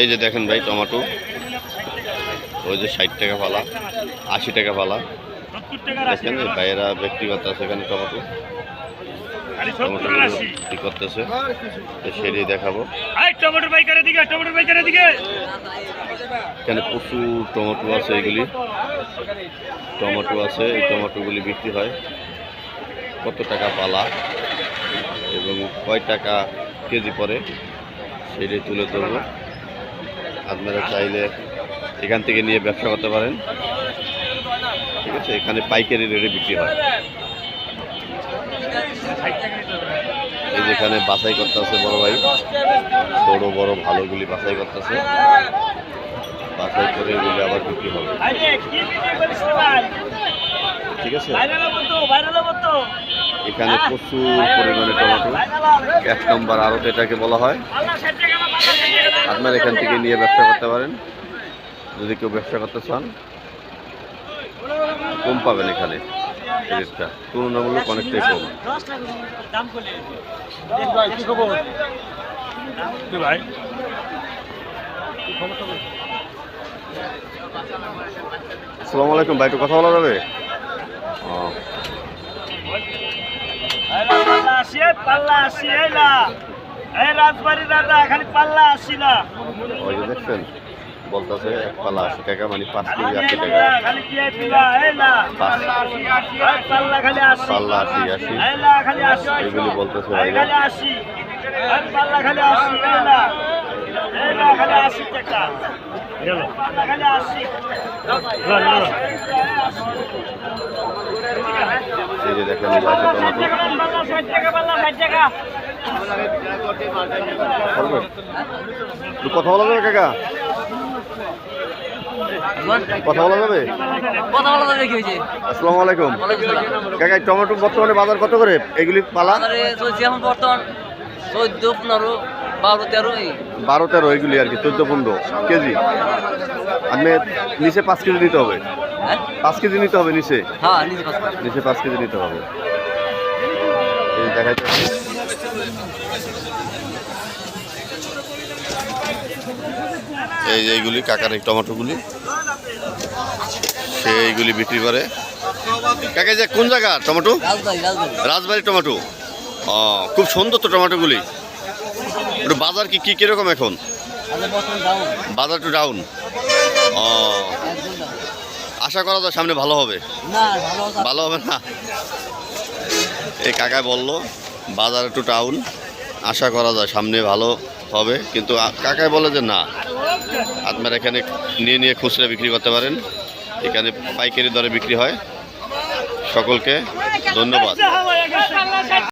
এই যে দেখেন ভাই টমেটো। ওই যে ষাট টাকা পালা আশি টাকা পালা। দেখেন ভাইয়েরা ব্যক্তিগত আছে এখানে টমেটো। টমেটো করতেছে। দেখাবো। এখানে প্রচুর টমেটো আছে এগুলি। টমেটো আছে এই টমেটোগুলি বিক্রি হয়। কত টাকা পালা? এবং কয় টাকা কেজি পরে সেটাই তুলে ধরবো। আপনারা চাইলে এখান থেকে নিয়ে ব্যবসা করতে পারেন। ঠিক আছে, এখানে পাইকারি রেটে বিক্রি হয়। এই যেখানে বাছাই করতে আছে বড় ভাই। ছোট বড় ভালোগুলি বাছাই করতেছে। বাছাই করে এগুলি আবার বিক্রি হবে। আরে ঠিক আছে? এখানে প্রচুর পরিমাণে টমেটো। এক নম্বর আড়ত এটাকে বলা হয়। আপনার এখান থেকে নিয়ে ব্যবসা করতে পারেন। যদি কেউ ব্যবসা করতে চান কম পাবেন এখানে রেটটা তুলনামূলক অনেকটাই কম। ভাই? আসসালামু আলাইকুম ভাই একটু কথা বলা যাবে? ও, এই পাল্লা রাজবাড়ি দাদা খালি পাল্লা আসি না। ওই দেখছেন বলতেছে এক পালা আশি টাকা মানে পাঁচ কেজি আশি টাকা। পাল্লা পাল্লা আশি আশি। এগুলি বলতেছে পাল্লা এই যে দেখেন কথা বলা যাবে কাকা? কথা বলা যাবে? কথা বলা যাবে কি হয়েছে? আসসালামু আলাইকুম। কাকা টমেটো বর্তমানে বাজার কত করে? এগুলি পালা? এখন বর্তমান চোদ্দ পনেরো বারো তেরো বারো তেরো এগুলি আর কি চোদ্দ পনেরো কেজি। আপনি নিচে পাঁচ কেজি নিতে হবে। হ্যাঁ? পাঁচ কেজি নিতে হবে নিচে? হ্যাঁ নিচে পাঁচ কেজি নিতে হবে। দেখা যাচ্ছে এই যে এইগুলি কাকার এই টমেটোগুলি। সে এইগুলি বিক্রি করে। কাকা যে কোন জায়গা? টমেটো? রাজবাড়ি টমেটো। ও খুব সুন্দর তো টমেটোগুলি। একটু বাজার কি কি কীরকম এখন? বাজার টু ডাউন ও আশা করা যায় সামনে ভালো হবে। ভালো হবে না? এই কাকায় বলল, বাজার একটু টাউন আশা করা যায় সামনে ভালো হবে। কিন্তু কাকাই বলে যে না। আপনারা এখানে নিয়ে নিয়ে খুচরা বিক্রি করতে পারেন। এখানে পাইকারি দরে বিক্রি হয়। সকলকে ধন্যবাদ।